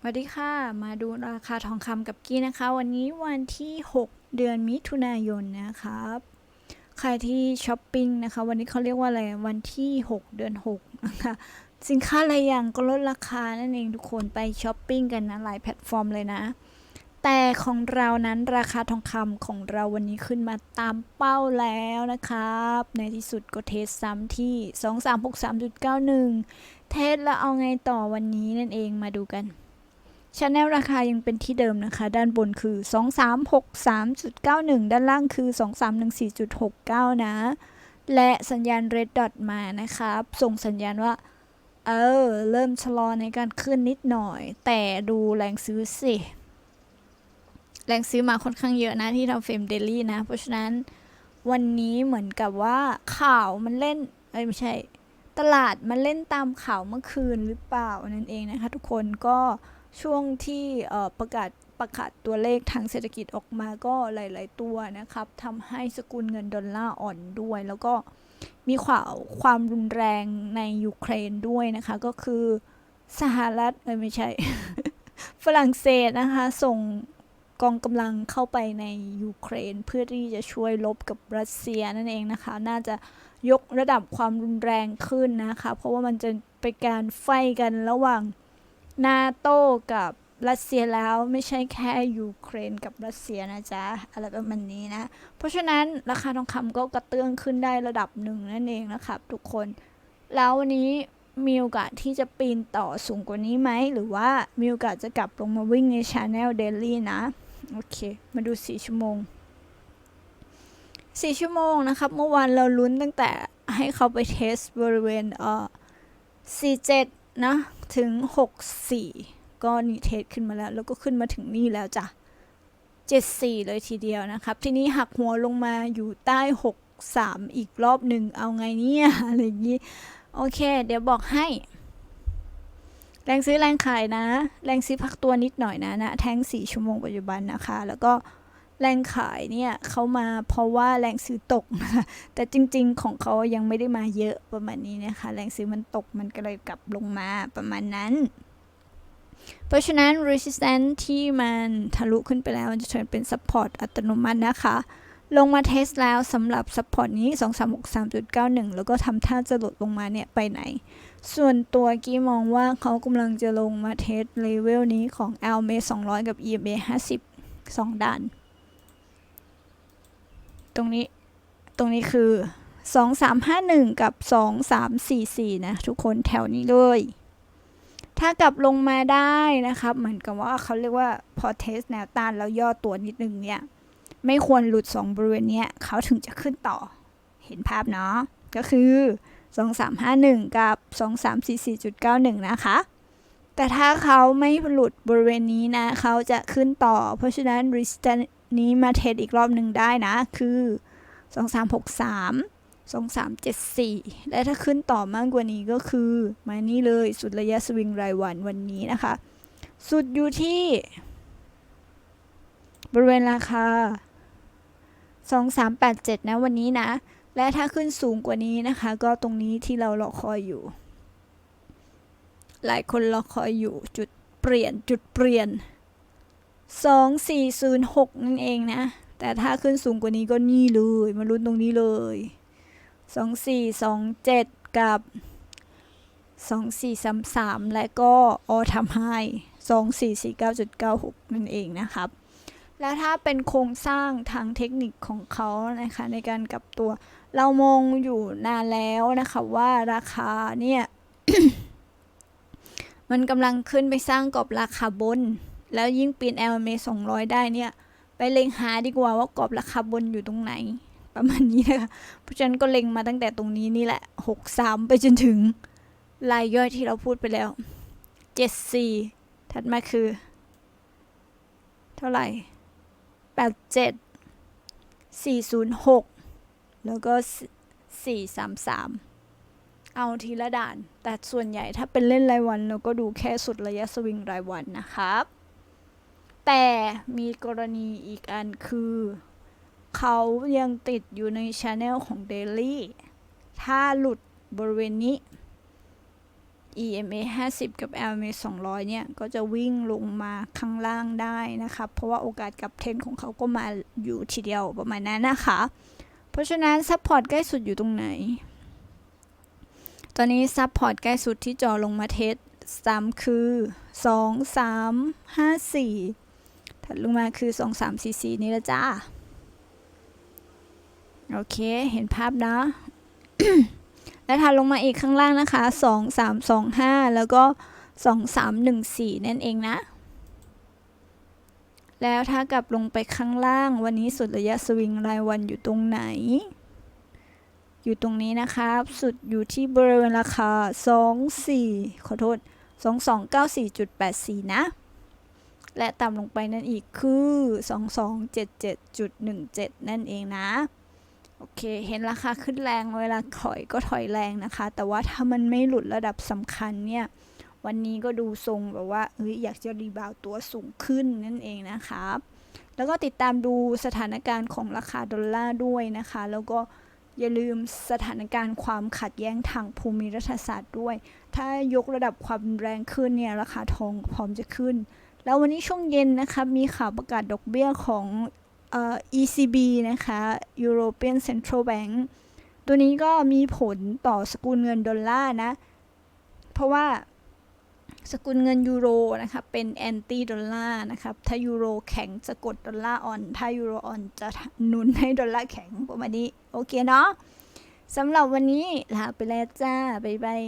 สวัสดีค่ะ มาดูราคาทองคำกับกี้นะคะ วันนี้วันที่ 6 เดือนมิถุนายนนะครับ ใครที่ช้อปปิ้งนะคะ วันนี้เขาเรียกว่าอะไร วันที่ 6 เดือน6นะคะสินค้าหลายอย่างก็ลดราคานั่นเองทุกคนไปช้อปปิ้งกันนะหลายแพลตฟอร์มเลยนะ แต่ของเรานั้นราคาทองคำของเราวันนี้ขึ้นมาตามเป้าแล้วนะครับ ในที่สุดก็เทสซ้ำที่ 2363.91 เทสแล้วเอาไงต่อวันนี้นั่นเองมาดูกัน ชาแนลราคายังเป็นที่เดิมนะคะ ด้านบนคือ 2363.91 ด้านล่างคือ 2314.69 นะ และสัญญาณ red dot มานะครับ ส่งสัญญาณว่า เออ เริ่มชะลอในการขึ้นนิดหน่อย แต่ดูแรงซื้อสิ แรงซื้อมาค่อนข้างเยอะนะที่ทำเฟรมเดลี่นะ เพราะฉะนั้นวันนี้เหมือนกับว่าข่าวมันเล่นเอ้ยไม่ใช่ ตลาดมันเล่นตามข่าวเมื่อคืนหรือเปล่านั่นเองนะคะทุกคนก็ ช่วงที่ประกาศประกาศตัวเลขทางเศรษฐกิจออกมาก็หลาย ๆ ตัวนะครับทำให้สกุลเงินดอลลาร์อ่อนด้วย แล้วก็มีข่าวความรุนแรงในยูเครนด้วยนะคะ ก็คือสหรัฐเอ้ยไม่ใช่ ฝรั่งเศสนะคะ ส่งกองกำลังเข้าไปในยูเครน เพื่อที่จะช่วยลบกับรัสเซียนั่นเองนะคะ น่าจะยกระดับความรุนแรงขึ้นนะคะ เพราะว่ามันจะเป็นการไฟกันระหว่าง นาโต้กับรัสเซียแล้วไม่ใช่แค่ยูเครนกับรัสเซียนะจ๊ะ อะไรประมาณนี้นะ เพราะฉะนั้นราคาทองคำก็กระเตื้องขึ้นได้ระดับหนึ่งนั่นเองนะครับทุกคน แล้ววันนี้มีโอกาสที่จะปีนต่อสูงกว่านี้ไหม หรือว่ามีโอกาสจะกลับลงมาวิ่งใน Channel Daily นะ โอเค มาดู 4 ชั่วโมง 4 ชั่วโมงนะครับ เมื่อวานเราลุ้นตั้งแต่ให้เขาไปเทสบริเวณเอ่อ47 นะ ถึง 64 ก็นี่เทสขึ้นมาแล้ว แล้วก็ขึ้นมาถึงนี่แล้วจ้ะ 74 เลยทีเดียวนะครับ ทีนี้หักหัวลงมาอยู่ใต้ 63 อีกรอบหนึ่งเอาไงเนี่ย อะไรอย่างนี้ โอเค เดี๋ยวบอกให้ แรงซื้อแรงขายนะ แรงซื้อพักตัวนิดหน่อยนะนะ แท่ง4 ชั่วโมงปัจจุบันนะคะ แล้วก็ แรงขายเนี่ยเขามาเพราะว่าแรงซื้อตกนะแต่จริง ๆ ของเขายังไม่ได้มาเยอะประมาณนี้นะคะ แรงซื้อมันตกมันก็เลยกลับลงมาประมาณนั้น เพราะฉะนั้น resistance ที่มันทะลุขึ้นไปแล้วมันจะเทิร์นเป็น support อัตโนมัตินะคะ ลงมาเทสแล้วสำหรับ support นี้ 2363.91 แล้วก็ทำท่าจะหลุดลงมาเนี่ยไปไหน ส่วนตัวกี้มองว่าเขากำลังจะลงมาเทสเลเวลนี้ของ LMA 200 กับ EMA 50 2ด่าน ตรงนี้ตรงนี้คือ 2351 กับ 2344 นะ ทุกคนแถวนี้เลย ถ้ากลับลงมาได้นะครับ เหมือนกับว่าเขาเรียกว่าพอเทสแนวต้านแล้วย่อตัวนิดนึงเนี่ย ไม่ควรหลุด 2 บริเวณเนี้ยเขาถึงจะขึ้นต่อ เห็นภาพเนาะ ก็คือ 2351 กับ 2344.91 นะคะ แต่ถ้าเขาไม่หลุดบริเวณนี้นะ เขาจะขึ้นต่อ เพราะฉะนั้น resistance นี้มาเทสอีกรอบหนึ่งได้นะ คือ 2363 2374 และถ้าขึ้นต่อมากกว่านี้ก็คือ มานี่เลยสุดระยะสวิงรายวันวันนี้นะคะ สุดอยู่ที่ บริเวณราคา 2387 นะวันนี้นะ และถ้าขึ้นสูงกว่านี้นะคะ ก็ตรงนี้ที่เรารอคอยอยู่ หลายคนรอคอยอยู่จุดเปลี่ยนจุดเปลี่ยน 2406 นั่นเองนะ แต่ถ้าขึ้นสูงกว่านี้ก็นี่เลย มาลุ้นตรงนี้เลย 2427 กับ 2433 และก็ออทำไฮ2449.96 นั่นเองนะครับ แล้วถ้าเป็นโครงสร้างทางเทคนิคของเขานะคะในการกลับตัว เรามองอยู่นานแล้วนะคะว่าราคาเนี่ย มันกำลังขึ้นไปสร้างกรอบราคาบน แล้วยิ่งปีน LMA 200 ได้เนี่ย ไปเล็งหาดีกว่าว่ากรอบราคาบนอยู่ตรงไหน ประมาณนี้นะคะเพราะฉะนั้นก็เล็งมาตั้งแต่ตรงนี้นี่แหละ 63 ไปจนถึงรายย่อยที่เราพูดไปแล้ว 74 ถัดมาคือ เท่าไหร่ 87 406 แล้วก็ 433เอาทีละด่าน แต่ส่วนใหญ่ถ้าเป็นเล่นรายวันเราก็ดูแค่สุดระยะสวิงรายวันนะครับ แต่มีกรณีอีกอันคือ เขายังติดอยู่ในช anel ของ Daily ถ้าหลุดบริเวณนี้ EMA 50 กับ LMA 200 เนี่ย ก็จะวิ่งลงมาข้างล่างได้นะครับเพราะว่าโอกาสกับเทรนของเขาก็มาอยู่ทีเดียวประมาณนั้นนะคะ เพราะฉะนั้นซัพพอร์ตใกล้สุดอยู่ตรงไหน ตอนนี้ซัพพอร์ตใกล้สุดที่จอลงมาเทสซ้ำคือ 2 3 5 4 ถัดลงมาคือ2 3 4 4นี่ละจ้า โอเค เห็นภาพนะ แล้วถัดลงมาอีกข้างล่างนะคะ2 3 2 5แล้วก็2 3 1 4นั่นเองนะ แล้วถ้ากลับลงไปข้างล่างวันนี้สุดระยะสวิงรายวันอยู่ตรงไหนอยู่ตรงนี้นะครับ สุดอยู่ที่บริเวณราคา 2 4 ขอโทษ 2294.84 นะ และต่ำลงไปนั่นอีกคือ 2277.17 นั่นเองนะ โอเค เห็นราคาขึ้นแรงเวลาถอยก็ถอยแรงนะคะ แต่ว่าถ้ามันไม่หลุดระดับสำคัญเนี่ย วันนี้ก็ดูทรงแบบว่าเอ้ยอยากจะรีบาวตัวสูงขึ้นนั่นเองนะครับแล้วก็ติดตามดูสถานการณ์ของราคาดอลลาร์ด้วยนะคะ แล้วก็อย่าลืมสถานการณ์ความขัดแย้งทางภูมิรัฐศาสตร์ด้วย ถ้ายกระดับความแรงขึ้นเนี่ยราคาทองพร้อมจะขึ้น แล้ววันนี้ช่วงเย็นนะคะมีข่าวประกาศดอกเบี้ยของเอ่อ ECB นะคะ European Central Bank ตัวนี้ก็มีผลต่อสกุลเงินดอลลาร์นะ เพราะว่าสกุลเงินยูโรนะคะเป็นแอนตี้ดอลลาร์นะครับ ถ้ายูโรแข็งจะกดดอลลาร์อ่อน ถ้ายูโรอ่อนจะหนุนให้ดอลลาร์แข็งประมาณนี้ โอเคเนาะสำหรับวันนี้ลาไปแล้วจ้า บ๊ายบาย